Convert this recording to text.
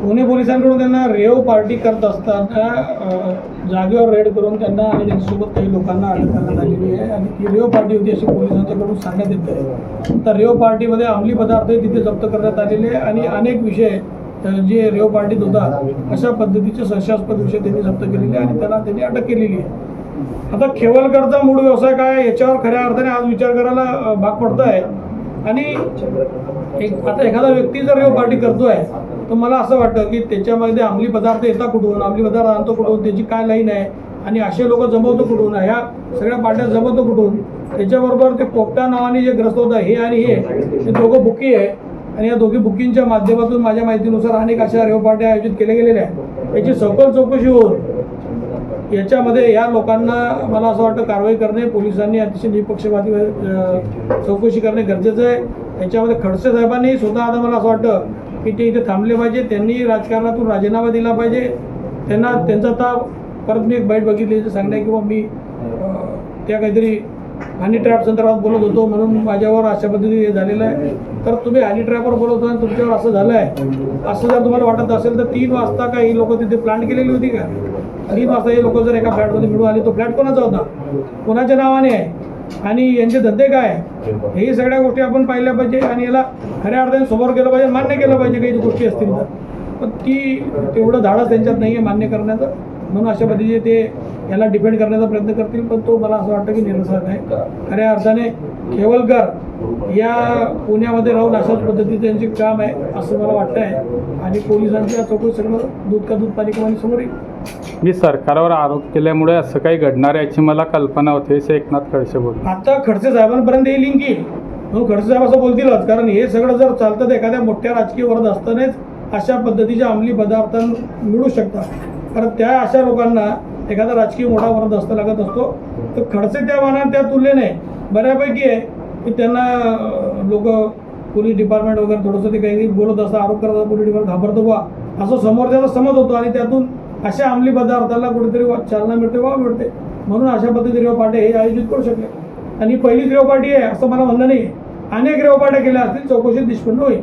पुणे पोलिसांकडून त्यांना rave party करत असताना जागेवर रेड करून त्यांना आणि त्यांच्यासोबत काही लोकांना अटक करण्यात आलेली आहे. आणि ती रेव पार्टी होती अशी पोलिसांच्याकडून सांगण्यात येत आहे. तर रेव पार्टीमध्ये अंमली पदार्थ तिथे जप्त करण्यात आलेले आहे आणि अनेक विषय जे रेव पार्टीत होता अशा पद्धतीचे संशयास्पद विषय त्यांनी जप्त केलेले आहे आणि त्यांना त्यांनी अटक केलेली आहे. आता खेवलकरचा मूळ व्यवसाय काय याच्यावर खऱ्या अर्थाने आज विचार करायला भाग पडत आहे आणि एक आता एखादा व्यक्ती जर रेव पार्टी करतोय तर मला असं वाटतं की त्याच्यामध्ये अंमली पदार्थ येतात कुठून अंमली पदार्थ आणतो कुठून त्याची काय लाईन आहे? आणि असे लोक जमवतो कुठून? ह्या सगळ्या पार्ट्या जमवतो कुठून? त्याच्याबरोबर ते पोपटा नावाने जे ग्रस्त होतं हे आणि हे हे दोघं बुकी आहे. आणि या दोघी बुकिंगच्या माध्यमातून माझ्या माहितीनुसार अनेक अशा रेवपाट्या आयोजित केल्या गेलेल्या आहेत. याची सखोल चौकशी होऊन याच्यामध्ये या लोकांना मला असं वाटतं कारवाई करणे पोलिसांनी अतिशय निपक्षपाती चौकशी करणे गरजेचं आहे. याच्यामध्ये खडसे साहेबांनी स्वतः आता मला असं वाटतं की ते इथे थांबले पाहिजे. त्यांनी राजकारणातून राजीनामा दिला पाहिजे. त्यांना त्यांचा आता परत मी एक बाईट बघितली तर सांगण्या किंवा मी त्या काहीतरी हनी ट्रॅप संदर्भात बोलत होतो म्हणून माझ्यावर अशा पद्धतीने हे झालेलं आहे. तर तुम्ही हनी ट्रॅपवर बोलत होता आणि तुमच्यावर असं झालं आहे. असं जर तुम्हाला वाटत असेल तर तीन वाजता का ही लोक तिथे प्लांट केलेली होती का? तीन वाजता हे लोक जर एका फ्लॅटमध्ये मिळून आले तो फ्लॅट कोणाचा होता? कोणाच्या नावाने आहे? आणि यांचे धंदे काय? हे सगळ्या गोष्टी आपण पाहिल्या पाहिजे आणि याला खऱ्या अर्थाने समोर केलं पाहिजे मान्य केलं पाहिजे काही गोष्टी असतील तर. पण ती तेवढं धाडस त्यांच्यात नाही आहे मान्य करण्याचं. म्हणून अशा पद्धतीचे ते याला डिपेंड करण्याचा प्रयत्न करतील. पण तो मला असं वाटतं की निरसक आहे. खऱ्या अर्थाने खेवलकर या पुण्यामध्ये राहून अशाच पद्धतीचं त्यांचे काम आहे असं मला वाटतं आहे आणि पोलिसांच्या चौकशी सगळं दूध का दूध पाणी कमानी समोर येईल. मी सरकारवर आरोप केल्यामुळे असं काही घडणार याची मला कल्पना होती असे एकनाथ खडसे बोलले. आता खडसे साहेबांपर्यंत ही येईल म्हणून खडसे साहेब असं बोलतीलच कारण हे सगळं जर चालतं तर एखाद्या मोठ्या राजकीय वर्ग असतानाच अशा पद्धतीच्या अंमली पदार्थ मिळू शकतात. कारण त्या अशा लोकांना एखादा राजकीय मोठा वर्ग असता लागत असतो. तर खडसे त्या मानाने त्या तुलनेने बऱ्यापैकी आहे की त्यांना लोक पोलीस डिपार्टमेंट वगैरे थोडंसं ते काही बोलत असतात आरोप करत असतात पोलीस डिपार्टमेंट घाबरतो बा असं समोरच्याचा समज होतो आणि त्यातून अशा अंमली पदार्थाला कुठेतरी वा- चालना मिळते वा मिळते. म्हणून अशा पद्धतीने रेवपाटे हे आयोजित करू शकले. आणि पहिलीच रेवपाटी आहे असं मला म्हणणं नाही आहे अनेक रेवपाट्या केल्या असतील चौकशीत निष्पन्न होईल.